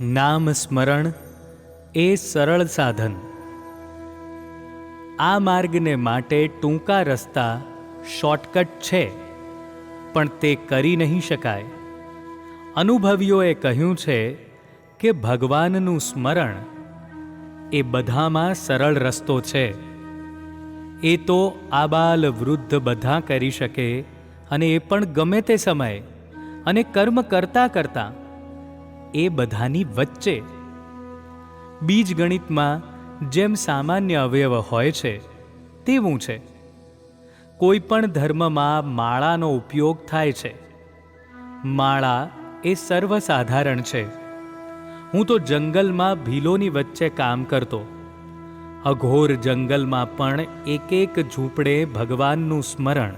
નામ સ્મરણ એ સરળ સાધન. આ માર્ગને માટે ટૂંકા રસ્તા શોર્ટકટ છે, પણ તે કરી નહીં શકાય. અનુભવીઓએ કહ્યું છે કે ભગવાનનું સ્મરણ એ બધામાં સરળ રસ્તો છે. એ તો આબાલ વૃદ્ધ બધા કરી શકે અને એ પણ ગમે તે સમયે અને કર્મ કરતાં કરતા એ બધાની વચ્ચે. બીજ ગણિતમાં જેમ સામાન્ય અવયવ હોય છે, તેવું છે. કોઈ પણ ધર્મમાં માળાનો ઉપયોગ થાય છે. માળા એ સર્વસાધારણ છે. હું તો જંગલમાં ભીલોની વચ્ચે કામ કરતો. અઘોર જંગલમાં પણ એક એક ઝૂંપડે ભગવાનનું સ્મરણ.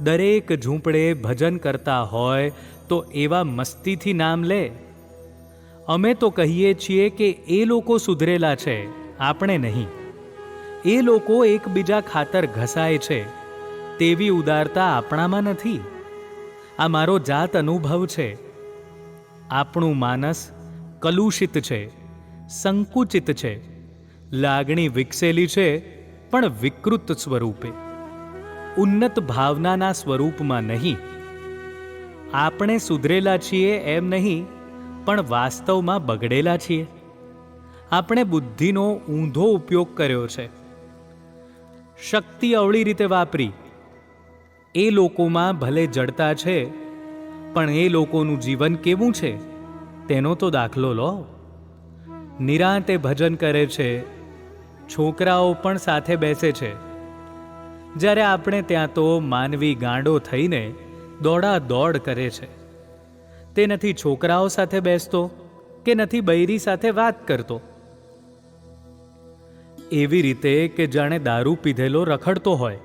દરેક ઝૂંપડે ભજન કરતા હોય તો એવા મસ્તીથી નામ લે. અમે તો કહીએ છીએ કે એ લોકો સુધરેલા છે, આપણે નહીં. એ લોકો એકબીજા ખાતર ઘસાય છે, તેવી ઉદારતા આપણામાં નથી. આ મારો જાત અનુભવ છે. આપણું માનસ કલુષિત છે, સંકુચિત છે, લાગણી વિકસેલી છે, પણ વિકૃત સ્વરૂપે. ઉન્નત ભાવનાના સ્વરૂપમાં નહીં. આપણે સુધરેલા છીએ એમ નહીં, પણ વાસ્તવમાં બગડેલા છીએ. આપણે બુદ્ધિનો ઊંધો ઉપયોગ કર્યો છે. શક્તિ અવળી રીતે વાપરી. એ લોકોમાં ભલે જડતા છે, પણ એ લોકોનું જીવન કેવું છે, તેનો તો દાખલો લો. નિરાંતે ભજન કરે છે, છોકરાઓ પણ સાથે બેસે છે. જ્યારે આપણે ત્યાં તો માનવી ગાંડો થઈને દોડા દોડ કરે છે. તે નથી છોકરાઓ સાથે બેસતો કે નથી બૈરી સાથે વાત કરતો. એવી રીતે કે જાણે દારૂ પીધેલો રખડતો હોય.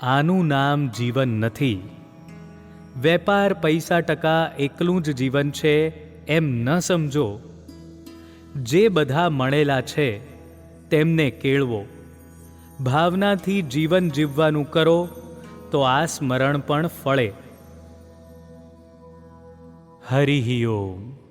આનું નામ જીવન નથી. વેપાર પૈસા ટકા એકલું જ જીવન છે એમ ન સમજો. જે બધા મળેલા છે તેમને કેળવો. ભાવનાથી જીવન જીવવાનું કરો તો આ સ્મરણ પણ ફળે. હરિ ઓમ.